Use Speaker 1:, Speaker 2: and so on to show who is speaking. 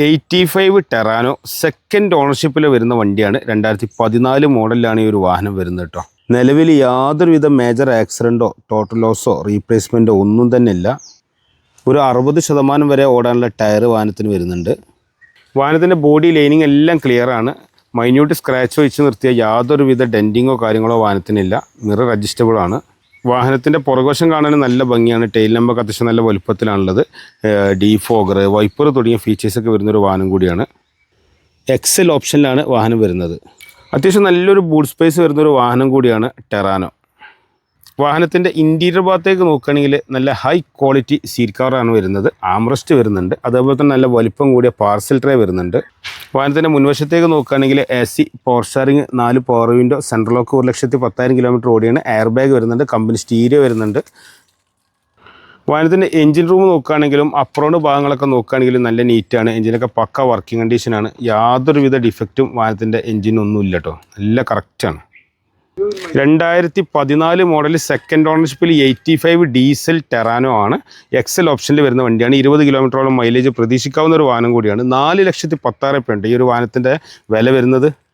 Speaker 1: Eighty five Terrano second ഓണർഷിപ്പിൽ വരുന്ന വണ്ടിയാണ്. രണ്ടായിരത്തി പതിനാല് മോഡലിലാണ് ഈ ഒരു വാഹനം വരുന്നത് കേട്ടോ നിലവിൽ യാതൊരുവിധ മേജർ ആക്സിഡന്റോ ടോട്ടൽ ലോസോ റീപ്ലേസ്മെന്റോ ഒന്നും തന്നെ ഇല്ല. ഒരു അറുപത് ശതമാനം വരെ ഓടാനുള്ള ടയർ വാഹനത്തിന് വരുന്നുണ്ട്. വാഹനത്തിന്റെ ബോഡി ലൈനിങ് എല്ലാം ക്ലിയർ ആണ്. മൈന്യൂട്ട് സ്ക്രാച്ച് വെച്ച് നിർത്തിയ യാതൊരുവിധ ഡെന്റിങ്ങോ കാര്യങ്ങളോ വാഹനത്തിനില്ല. മിറർ അഡ്ജസ്റ്റബിൾ ആണ്. വാഹനത്തിന്റെ പുറകുവശം കാണാൻ നല്ല ഭംഗിയാണ്. ടെയിൽ നമ്പർ അത്യാവശ്യം നല്ല വലുപ്പത്തിലാണുള്ളത്. ഡീഫോഗർ വൈപ്പർ തുടങ്ങിയ ഫീച്ചേഴ്സൊക്കെ വരുന്നൊരു വാഹനം കൂടിയാണ്. എക്സൽ ഓപ്ഷനിലാണ് വാഹനം വരുന്നത്. അത്യാവശ്യം നല്ലൊരു ബൂട്ട് സ്പേസ് വരുന്നൊരു വാഹനം കൂടിയാണ് ടെറാനോ വാഹനത്തിന്റെ ഇന്റീരിയർ ഭാഗത്തേക്ക് നോക്കുകയാണെങ്കിൽ നല്ല ഹൈ ക്വാളിറ്റി സീറ്റ് കവറാണ് വരുന്നത്. ആംറസ്റ്റ് വരുന്നുണ്ട്. അതേപോലെ തന്നെ നല്ല വലിപ്പം കൂടിയ പാർസൽ ട്രേ വരുന്നുണ്ട്. വാഹനത്തിന്റെ മുൻവശത്തേക്ക് നോക്കുകയാണെങ്കിൽ എ സി പവർ സ്റ്റാറിങ് നാല് പവർ വിൻഡോ സെൻട്രൽ ലോക്ക് ഒരു ലക്ഷത്തി പത്തായിരം കിലോമീറ്റർ ഓടിയാണ്. എയർ ബാഗ് വരുന്നുണ്ട്. കമ്പനി സ്റ്റീരിയോ വരുന്നുണ്ട്. വാഹനത്തിന്റെ എഞ്ചിൻ റൂം നോക്കുകയാണെങ്കിലും അപ്രോണ്ട് ഭാഗങ്ങളൊക്കെ നോക്കുകയാണെങ്കിലും നല്ല നീറ്റാണ് എഞ്ചിനൊക്കെ പക്ക വർക്കിംഗ് കണ്ടീഷനാണ് യാതൊരുവിധ ഡിഫക്റ്റും വാഹനത്തിന്റെ എഞ്ചിനൊന്നും ഇല്ല കേട്ടോ നല്ല കറക്റ്റാണ് രണ്ടായിരത്തി പതിനാല് മോഡൽ സെക്കൻഡ് ഓണർഷിപ്പിൽ എയ്റ്റി ഫൈവ് ഡീസൽ ടെറാനോ ആണ് എക്സൽ ഓപ്ഷനിൽ വരുന്ന വണ്ടിയാണ്. ഇരുപത് കിലോമീറ്ററോളം മൈലേജ് പ്രതീക്ഷിക്കാവുന്ന ഒരു വാഹനം കൂടിയാണ്. നാല് ലക്ഷത്തി പത്താറ് ഈ ഒരു വാഹനത്തിന്റെ വില വരുന്നത്